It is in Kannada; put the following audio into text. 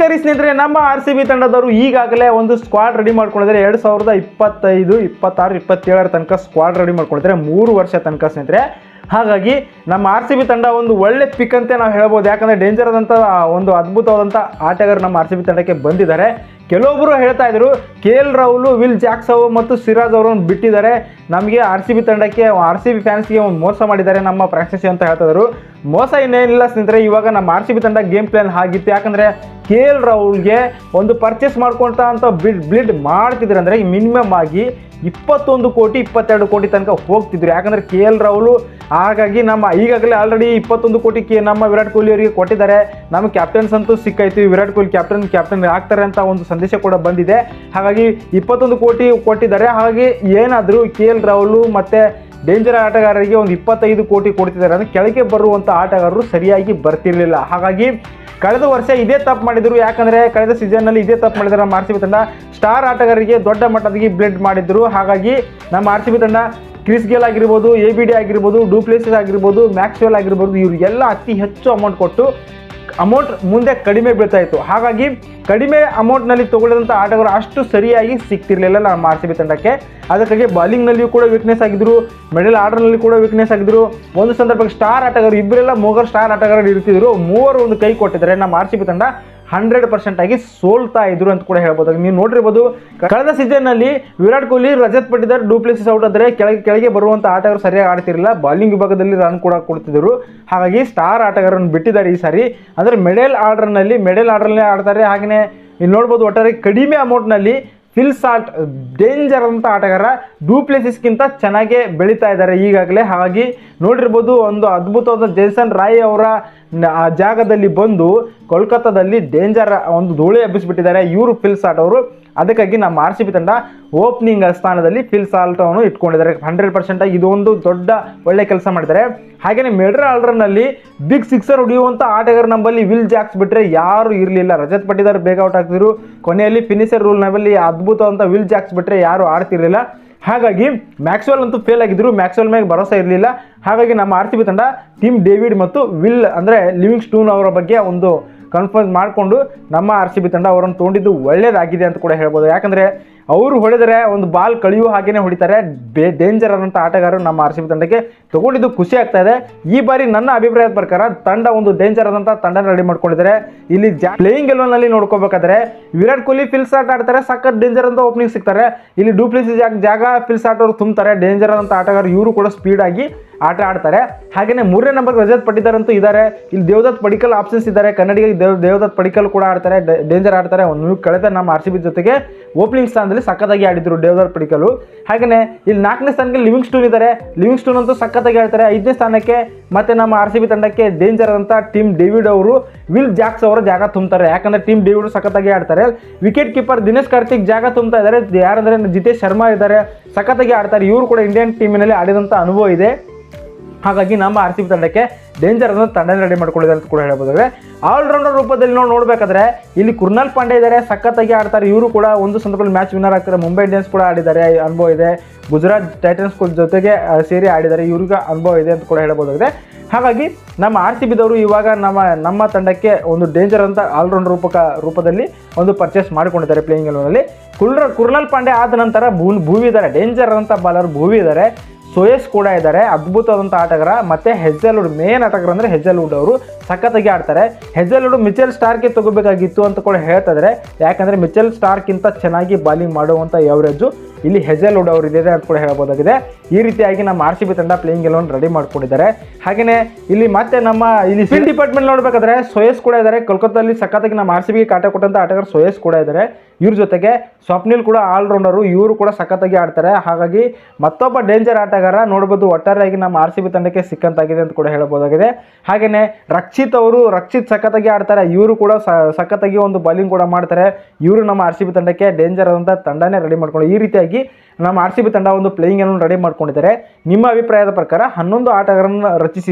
ನಮಸ್ಕಾರ ಸ್ನೇಹಿತರೆ, ನಮ್ಮ ಆರ್ ಸಿ ಬಿ ತಂಡದವರು ಈಗಾಗಲೇ ಒಂದು ಸ್ಕ್ವಾಡ್ ರೆಡಿ ಮಾಡ್ಕೊಂಡಿದ್ದಾರೆ. ಎರಡು ಸಾವಿರದ ಇಪ್ಪತ್ತೈದು, ಇಪ್ಪತ್ತಾರು, ಇಪ್ಪತ್ತೇಳರ ತನಕ ಸ್ಕ್ವಾಡ್ ರೆಡಿ ಮಾಡ್ಕೊಂಡಿದ್ದಾರೆ. ಮೂರು ವರ್ಷ ತನಕ ಸ್ನೇಹಿತರೆ. ಹಾಗಾಗಿ ನಮ್ಮ ಆರ್ ಸಿ ಬಿ ತಂಡ ಒಂದು ಒಳ್ಳೆ ಪಿಕ್ ಅಂತ ನಾವು ಹೇಳ್ಬೋದು. ಯಾಕಂದರೆ ಡೇಂಜರ್ ಆದಂಥ ಒಂದು ಅದ್ಭುತವಾದಂಥ ಆಟಗಾರರು ನಮ್ಮ ಆರ್ ಸಿ ಬಿ ತಂಡಕ್ಕೆ ಬಂದಿದ್ದಾರೆ. ಕೆಲವೊಬ್ಬರು ಹೇಳ್ತಾ ಇದ್ರು, K L Rahul, Will Jacks ಮತ್ತು ಸಿರಾಜ್ ಅವರನ್ನು ಬಿಟ್ಟಿದ್ದಾರೆ. ನಮಗೆ ಆರ್ ಸಿ ಬಿ ತಂಡಕ್ಕೆ ಆರ್ ಸಿ ಬಿ ಫ್ಯಾನ್ಸ್ಗೆ ಒಂದು ಮೋಸ ಮಾಡಿದ್ದಾರೆ ನಮ್ಮ ಪ್ರಾಕ್ಟೀಸ್ ಅಂತ ಹೇಳ್ತಾ ಇದ್ರು. ಮೋಸ ಇನ್ನೇನಿಲ್ಲ ಸ್ನೇಹಿತರೆ. ಇವಾಗ ನಮ್ಮ ಆರ್ ಸಿ ಬಿ ತಂಡ ಗೇಮ್ ಪ್ಲಾನ್ ಆಗಿತ್ತು. ಯಾಕಂದರೆ ಕೆ ಎಲ್ ರಾಹುಲ್ಗೆ ಒಂದು ಪರ್ಚೇಸ್ ಮಾಡ್ಕೊಳ್ತಾ ಅಂತ ಬಿಡ್ ಬ್ಲಿಡ್ ಮಾಡ್ತಿದ್ರು ಅಂದರೆ ಮಿನಿಮಮ್ ಆಗಿ ಇಪ್ಪತ್ತೊಂದು ಕೋಟಿ, ಇಪ್ಪತ್ತೆರಡು ಕೋಟಿ ತನಕ ಹೋಗ್ತಿದ್ರು. ಯಾಕಂದರೆ ಕೆ ಎಲ್ ರಾಹುಲು ಹಾಗಾಗಿ ನಮ್ಮ, ಈಗಾಗಲೇ ಆಲ್ರೆಡಿ ಇಪ್ಪತ್ತೊಂದು ಕೋಟಿ ಕೆ ನಮ್ಮ ವಿರಾಟ್ ಕೊಹ್ಲಿ ಅವರಿಗೆ ಕೊಟ್ಟಿದ್ದಾರೆ. ನಮ್ಮ ಕ್ಯಾಪ್ಟನ್ಸ್ ಅಂತೂ ಸಿಕ್ಕಾಯ್ತು. ವಿರಾಟ್ ಕೊಹ್ಲಿ ಕ್ಯಾಪ್ಟನ್ ಕ್ಯಾಪ್ಟನ್ ಆಗ್ತಾರೆ ಅಂತ ಒಂದು ಸಂದೇಶ ಕೂಡ ಬಂದಿದೆ. ಹಾಗಾಗಿ ಇಪ್ಪತ್ತೊಂದು ಕೋಟಿ ಕೊಟ್ಟಿದ್ದಾರೆ. ಹಾಗಾಗಿ ಏನಾದರೂ ಕೆ ಎಲ್ ರಾಹುಲು ಮತ್ತು ಡೇಂಜರ್ ಆಟಗಾರರಿಗೆ ಒಂದು ಇಪ್ಪತ್ತೈದು ಕೋಟಿ ಕೊಡ್ತಿದ್ದಾರೆ ಅಂದರೆ ಕೆಳಗೆ ಬರುವಂಥ ಆಟಗಾರರು ಸರಿಯಾಗಿ ಬರ್ತಿರಲಿಲ್ಲ. ಹಾಗಾಗಿ ಕಳೆದ ವರ್ಷ ಇದೇ ತಪ್ಪು ಮಾಡಿದರು. ಯಾಕಂದರೆ ಕಳೆದ ಸೀಸನ್ನಲ್ಲಿ ಇದೇ ತಪ್ಪು ಮಾಡಿದ್ರೆ ನಮ್ಮ ಆರ್ ಸಿ ಬಿ ತಂಡ ಸ್ಟಾರ್ ಆಟಗಾರರಿಗೆ ದೊಡ್ಡ ಮಟ್ಟದಾಗಿ ಬ್ಲೆಡ್ ಮಾಡಿದ್ರು. ಹಾಗಾಗಿ ನಮ್ಮ ಆರ್ ಸಿ ಬಿ ತಂಡ ಕ್ರಿಸ್ ಗೇಲ್ ಆಗಿರ್ಬೋದು ಎ ಬಿ ಡಿ ಆಗಿರ್ಬೋದು ಡೂಪ್ಲೇಸಸ್ ಆಗಿರ್ಬೋದು ಮ್ಯಾಕ್ಸ್ವೆಲ್ ಆಗಿರ್ಬೋದು, ಇವರಿಗೆಲ್ಲ ಅತಿ ಹೆಚ್ಚು ಅಮೌಂಟ್ ಕೊಟ್ಟು ಅಮೌಂಟ್ ಮುಂದೆ ಕಡಿಮೆ ಬೀಳ್ತಾ ಇತ್ತು ಹಾಗಾಗಿ ಕಡಿಮೆ ಅಮೌಂಟ್ನಲ್ಲಿ ತೊಗೊಳ್ಳದಂಥ ಆಟಗಾರರು ಅಷ್ಟು ಸರಿಯಾಗಿ ಸಿಗ್ತಿರಲಿಲ್ಲ ನಮ್ಮ ಆರ್ ಸಿ ಬಿ ತಂಡಕ್ಕೆ. ಅದಕ್ಕಾಗಿ ಬಾಲಿಂಗ್ನಲ್ಲಿಯೂ ಕೂಡ ವೀಕ್ನೆಸ್ ಆಗಿದ್ರು ಮಿಡಲ್ ಆರ್ಡರ್ನಲ್ಲಿ ಕೂಡ ವೀಕ್ನೆಸ್ ಆಗಿದ್ದರು ಒಂದು ಸಂದರ್ಭಕ್ಕೆ ಸ್ಟಾರ್ ಆಟಗಾರರು ಇಬ್ಬರೆಲ್ಲ ಮೂವರು ಸ್ಟಾರ್ ಆಟಗಾರರು ಇರ್ತಿದ್ರು. ಮೂವರು ಒಂದು ಕೈ ಕೊಟ್ಟಿದ್ದಾರೆ ನಮ್ಮ ಆರ್ ಸಿ ಬಿ ತಂಡ. ಹಂಡ್ರೆಡ್ ಪರ್ಸೆಂಟ್ ಆಗಿ ಸೋಲ್ತಾ ಇದ್ರು ಅಂತ ಕೂಡ ಹೇಳ್ಬೋದು. ನೀವು ನೋಡಿರ್ಬೋದು ಕಳೆದ ಸೀಸನ್ನಲ್ಲಿ Virat Kohli, Rajat Patidar du Plessis out ಆದರೆ ಕೆಳಗೆ ಕೆಳಗೆ ಬರುವಂಥ ಆಟಗಾರರು ಸರಿಯಾಗಿ ಆಡ್ತಿರಲಿಲ್ಲ. ಬಾಲಿಂಗ್ ವಿಭಾಗದಲ್ಲಿ ರನ್ ಕೂಡ ಕೊಡ್ತಿದ್ರು. ಹಾಗಾಗಿ ಸ್ಟಾರ್ ಆಟಗಾರರನ್ನು ಬಿಟ್ಟಿದ್ದಾರೆ ಈ ಸಾರಿ. ಅಂದ್ರೆ ಮೆಡಲ್ ಆರ್ಡರ್ನಲ್ಲಿ ಮೆಡಲ್ ಆರ್ಡರ್ನೇ ಆಡ್ತಾರೆ. ಹಾಗೆಯೇ ಇಲ್ಲಿ ನೋಡ್ಬೋದು, ಒಟ್ಟಾರೆ ಕಡಿಮೆ ಅಮೌಂಟ್ನಲ್ಲಿ ಫಿಲ್ ಸಾಲ್ಟ್ ಡೇಂಜರ್ ಅಂತ ಆಟಗಾರ ಡೂಪ್ಲೆಸಿಸ್ಗಿಂತ ಚೆನ್ನಾಗೇ ಬೆಳೀತಾ ಇದ್ದಾರೆ ಈಗಾಗಲೇ. ಹಾಗಾಗಿ ನೋಡಿರ್ಬೋದು ಒಂದು ಅದ್ಭುತವಾದ ಜೇಸನ್ ರಾಯ್ ಅವರ ಆ ಜಾಗದಲ್ಲಿ ಬಂದು ಕೋಲ್ಕತ್ತಾದಲ್ಲಿ ಡೇಂಜರ್ ಒಂದು ಧೂಳಿ ಹಬ್ಬಿಸ್ಬಿಟ್ಟಿದ್ದಾರೆ ಇವರು ಫಿಲ್ ಸಾಲ್ಟ್ ಅವರು. ಅದಕ್ಕಾಗಿ ನಮ್ಮ ಆರ್ ಸಿ ಬಿ ತಂಡ ಓಪನಿಂಗ್ ಸ್ಥಾನದಲ್ಲಿ ಫಿಲ್ ಸಾಲ್ಟ್ ಇಟ್ಕೊಂಡಿದ್ದಾರೆ. ಹಂಡ್ರೆಡ್ ಪರ್ಸೆಂಟ್ ಇದೊಂದು ದೊಡ್ಡ ಒಳ್ಳೆ ಕೆಲಸ ಮಾಡಿದ್ದಾರೆ. ಹಾಗೆಯೇ ಮಿಡ್ಲ್ ಆರ್ಡರ್ನಲ್ಲಿ ಬಿಗ್ ಸಿಕ್ಸರ್ ಹೊಡೆಯುವಂಥ ಆಟಗಾರ ನಂಬಲ್ಲಿ ವಿಲ್ ಜಾಕ್ಸ್ ಬಿಟ್ಟರೆ ಯಾರು ಇರಲಿಲ್ಲ. ರಜತ್ ಪಟ್ಟಿದಾರ್ ಬೇಗ ಔಟ್ ಆಗ್ತಿದ್ರು. ಕೊನೆಯಲ್ಲಿ ಫಿನಿಷರ್ ರೂಲ್ನಲ್ಲಿ ಅದ್ಭುತವಂತ ವಿಲ್ ಜಾಕ್ಸ್ ಬಿಟ್ಟರೆ ಯಾರು ಆಡ್ತಿರಲಿಲ್ಲ. ಹಾಗಾಗಿ ಮ್ಯಾಕ್ಸ್ವೆಲ್ ಅಂತೂ ಫೇಲ್ ಆಗಿದ್ರು. ಮ್ಯಾಕ್ಸ್ವೆಲ್ ಮೇಲೆ ಭರೋಸೆ ಇರಲಿಲ್ಲ. ಹಾಗಾಗಿ ನಮ್ಮ ಆರ್ ಸಿ ಬಿ ತಂಡ ಟಿಮ್ ಡೇವಿಡ್ ಮತ್ತು ವಿಲ್ ಅಂದರೆ ಲಿವಿಂಗ್ ಸ್ಟೂನ್ ಅವರ ಬಗ್ಗೆ ಒಂದು ಕನ್ಫರ್ಮ್ ಮಾಡಿಕೊಂಡು ನಮ್ಮ ಆರ್ ಸಿ ಬಿ ತಂಡ ಅವರನ್ನು ತೊಗೊಂಡಿದ್ದು ಒಳ್ಳೆಯದಾಗಿದೆ ಅಂತ ಕೂಡ ಹೇಳ್ಬೋದು. ಯಾಕಂದರೆ ಅವರು ಹೊಡೆದರೆ ಒಂದು ಬಾಲ್ ಕಳೆಯುವ ಹಾಗೆಯೇ ಹೊಡಿತಾರೆ. ಬೇ ಡೇಂಜರ್ ಆದಂಥ ಆಟಗಾರರು ನಮ್ಮ ಆರ್ ಸಿ ಬಿ ತಂಡಕ್ಕೆ ತಗೊಂಡಿದ್ದು ಖುಷಿ ಆಗ್ತಾ ಇದೆ. ಈ ಬಾರಿ ನನ್ನ ಅಭಿಪ್ರಾಯದ ಪ್ರಕಾರ ತಂಡ ಒಂದು ಡೇಂಜರ್ ಆದಂಥ ತಂಡ ರೆಡಿ ಮಾಡ್ಕೊಂಡಿದ್ದಾರೆ. ಇಲ್ಲಿ ಜಾ ಪ್ಲೇಯಿಂಗ್ನಲ್ಲಿ ನೋಡ್ಕೋಬೇಕಾದ್ರೆ ವಿರಾಟ್ ಕೊಹ್ಲಿ ಫಿಲ್ಸ್ ಆಟ ಆಡ್ತಾರೆ. ಸಖತ್ ಡೇಂಜರ್ ಅಂತ ಓಪನಿಂಗ್ ಸಿಗ್ತಾರೆ. ಇಲ್ಲಿ ಡೂಪ್ಲಿಸಿ ಜಾಗ ಜಾಗ ಸಾಟ್ ಅವರು ತುಂಬ್ತಾರೆ ಡೇಂಜರ್ ಆದಂಥ ಆಟಗಾರ ಇವರು ಕೂಡ ಸ್ಪೀಡ್ ಆಗಿ ಆಟ ಆಡ್ತಾರೆ. ಹಾಗೆಯೇ ಮೂರನೇ ನಂಬರ್ ರಜತ್ ಪಟ್ಟಿದಾರ್ ಅಂತೂ ಇದ್ದಾರೆ. ಇಲ್ಲಿ ದೇವದತ್ ಪಡಿಕಲ್ ಆಪ್ಷನ್ಸ್ ಇದ್ದಾರೆ. ಕನ್ನಡಿಗೆ ದೇವ್ ದೇವದತ್ ಪಡಿಕಲ್ ಕೂಡ ಆಡ್ತಾರೆ. ಡೇಂಜರ್ ಆಡ್ತಾರೆ. ಒಂದು ಕಳೆದ ನಮ್ಮ ಆರ್ ಸಿ ಜೊತೆಗೆ ಓಪನಿಂಗ್ ಸ್ಥಾನದಲ್ಲಿ ಸಖತ್ತಾಗಿ ಆಡಿದ್ರು ದೇವದತ್ ಪಡಿಕಲ್ ಹಾಗೆಯೇ ಇಲ್ಲಿ ನಾಲ್ಕನೇ ಸ್ಥಾನಕ್ಕೆ ಲಿವಿಂಗ್ ಸ್ಟೂನ್ ಇದ್ದಾರೆ. ಲಿವಿಂಗ್ ಸ್ಟೂನ್ ಅಂತೂ ಸಖತ್ತಾಗಿ ಆಡ್ತಾರೆ. ಐದನೇ ಸ್ಥಾನಕ್ಕೆ ಮತ್ತೆ ನಮ್ಮ ಆರ್ ಸಿ ಬಿ ತಂಡಕ್ಕೆ ಡೇಂಜರ್ ಅಂತ ಟೀಮ್ ಡೇವಿಡ್ ಅವರು ವಿಲ್ ಜಾಕ್ಸ್ ಅವರ ಜಾಗ ತುಂಬ್ತಾರೆ. ಯಾಕಂದ್ರೆ ಟೀಮ್ ಡೇವಿಡ್ ಸಖತ್ತಾಗಿ ಆಡ್ತಾರೆ. ವಿಕೆಟ್ ಕೀಪರ್ ದಿನೇಶ್ ಕಾರ್ತಿಕ್ ಜಾಗ ತುಂಬ್ತಾ ಇದ್ದಾರೆ. ಯಾರಂದ್ರೆ ಜಿತೇಶ್ ಶರ್ಮಾ ಇದ್ದಾರೆ. ಸಖತ್ತಾಗಿ ಆಡ್ತಾರೆ. ಇವರು ಕೂಡ ಇಂಡಿಯನ್ ಟೀಮಿನಲ್ಲಿ ಆಡಿದಂಥ ಅನುಭವ ಇದೆ. ಹಾಗಾಗಿ ನಮ್ಮ ಆರ್ ಸಿ ಬಿ ತಂಡಕ್ಕೆ ಡೇಂಜರ್ ಅನ್ನೋ ತಂಡ ರೆಡಿ ಮಾಡ್ಕೊಂಡಿದ್ದಾರೆ ಅಂತ ಕೂಡ ಹೇಳ್ಬೋದಾದ್ರೆ. ಆಲ್ರೌಂಡರ್ ರೂಪದಲ್ಲಿ ನಾವು ನೋಡಬೇಕಾದ್ರೆ ಇಲ್ಲಿ ಕುರ್ನಾಲ್ ಪಾಂಡೆ ಇದ್ದಾರೆ ಸಖತ್ತಾಗಿ ಆಡ್ತಾರೆ. ಇವರು ಕೂಡ ಒಂದು ಸಂದರ್ಭದಲ್ಲಿ ಮ್ಯಾಚ್ ವಿನ್ನರ್ ಆಗ್ತಾರೆ. ಮುಂಬೈ ಇಂಡಿಯನ್ಸ್ ಕೂಡ ಆಡಿದ್ದಾರೆ ಅನುಭವ ಇದೆ. ಗುಜರಾತ್ ಟೈಟನ್ಸ್ ಜೊತೆಗೆ ಸೇರಿ ಆಡಿದ್ದಾರೆ. ಇವ್ರಿಗೆ ಅನುಭವ ಇದೆ ಅಂತ ಕೂಡ ಹೇಳ್ಬೋದಾಗಿದೆ. ಹಾಗಾಗಿ ನಮ್ಮ ಆರ್ ಸಿ ಬಿದವರು ಇವಾಗ ನಮ್ಮ ನಮ್ಮ ತಂಡಕ್ಕೆ ಒಂದು ಡೇಂಜರ್ ಅಂತ ಆಲ್ರೌಂಡರ್ ರೂಪಕ, ರೂಪದಲ್ಲಿ ಒಂದು ಪರ್ಚೇಸ್ ಮಾಡಿಕೊಂಡಿದ್ದಾರೆ ಪ್ಲೇಯಿಂಗ್ ಎಲೆವನಲ್ಲಿ ಕುಲ್ರ, ಕುರ್ನಾಲ್ ಪಾಂಡೆ ಆದ ನಂತರ ಭೂ, ಭೂವಿ ಇದ್ದಾರೆ. ಡೇಂಜರ್ ಅಂತ ಬಾಲರ್ ಭೂವಿ ಇದ್ದಾರೆ. ಸೋಯಸ್ ಕೂಡ ಇದ್ದಾರೆ ಅದ್ಭುತವಾದಂಥ ಆಟಗಾರ, ಮತ್ತೆ ಹೆಜ್ಜಲ್ವುಡ್ ಮೇನ್ ಆಟಗಾರ ಅಂದರೆ ಹೆಜ್ಜಲ್ವುಡ್ ಅವರು ಸಖತ್ತಾಗಿ ಆಡ್ತಾರೆ. ಹೆಜ್ಜಲ್ವುಡ್ ಮಿಚೆಲ್ ಸ್ಟಾರ್ಗೆ ತಗೋಬೇಕಾಗಿತ್ತು ಅಂತ ಕೂಡ ಹೇಳ್ತಾ ಇದ್ದಾರೆ ಯಾಕಂದರೆ ಮಿಚೆಲ್ ಸ್ಟಾರ್ಕ್ಕಿಂತ ಚೆನ್ನಾಗಿ ಬಾಲಿಂಗ್ ಮಾಡುವಂಥ ಎವರೇಜು ಇಲ್ಲಿ ಹೆಜಲ್ವುಡ್ ಅವರು ಇದೆ ಅಂತ ಕೂಡ ಹೇಳ್ಬೋದಾಗಿದೆ. ಈ ರೀತಿಯಾಗಿ ನಮ್ಮ ಆರ್ ಸಿ ಬಿ ತಂಡ ಪ್ಲೇಯಿಂಗ್ ಎಲೆವನ್ ರೆಡಿ ಮಾಡ್ಕೊಂಡಿದ್ದಾರೆ. ಹಾಗೆಯೇ ಇಲ್ಲಿ ಮತ್ತೆ ನಮ್ಮ ಇಲ್ಲಿ ಫೀಲ್ಡ್ ಡಿಪಾರ್ಟ್ಮೆಂಟ್ ನೋಡಬೇಕಾದ್ರೆ ಸೋಯಸ್ ಕೂಡ ಇದ್ದಾರೆ. ಕೋಲ್ಕತ್ತಾದಲ್ಲಿ ಸಖತ್ತಾಗಿ ನಮ್ಮ ಆರ್ ಸಿ ಬಿಗೆ ಕಾಟ ಕೊಟ್ಟಂಥ ಆಟಗಾರ ಸೋಯಸ್ ಕೂಡ ಇದ್ದಾರೆ. ಇವ್ರ ಜೊತೆಗೆ ಸ್ವಪ್ನಿಲ್ ಕೂಡ ಆಲ್ರೌಂಡರು ಇವರು ಕೂಡ ಸಖತ್ತಾಗಿ ಆಡ್ತಾರೆ. ಹಾಗಾಗಿ ಮತ್ತೊಬ್ಬ ಡೇಂಜರ್ ಆಟಗಾರ ನೋಡ್ಬೋದು ಒಟ್ಟಾರೆಯಾಗಿ ನಮ್ಮ ಆರ್ ಸಿ ಬಿ ತಂಡಕ್ಕೆ ಸಿಕ್ಕಂತಾಗಿದೆ ಅಂತ ಕೂಡ ಹೇಳ್ಬೋದಾಗಿದೆ. ಹಾಗೆಯೇ ರಕ್ಷಿತ್ ಅವರು ರಕ್ಷಿತ್ ಸಖತ್ತಾಗಿ ಆಡ್ತಾರೆ. ಇವರು ಕೂಡ ಸಖತ್ತಾಗಿ ಒಂದು ಬಾಲಿಂಗ್ ಕೂಡ ಮಾಡ್ತಾರೆ. ಇವರು ನಮ್ಮ ಆರ್ ಸಿ ಬಿ ತಂಡಕ್ಕೆ ಡೇಂಜರ್ ಆದಂಥ ತಂಡನೇ ರೆಡಿ ಮಾಡ್ಕೊಂಡು ಈ ರೀತಿಯಾಗಿ ನಮ್ಮ ಆರ್ ಸಿ ಬಿ ತಂಡ ಒಂದು ಪ್ಲೇಯಿಂಗ್ ಅನ್ನು ರೆಡಿ ಮಾಡ್ಕೊಂಡಿದ್ದಾರೆ. ನಿಮ್ಮ ಅಭಿಪ್ರಾಯದ ಪ್ರಕಾರ ಹನ್ನೊಂದು ಆಟಗಾರರನ್ನು ರಚಿಸಿ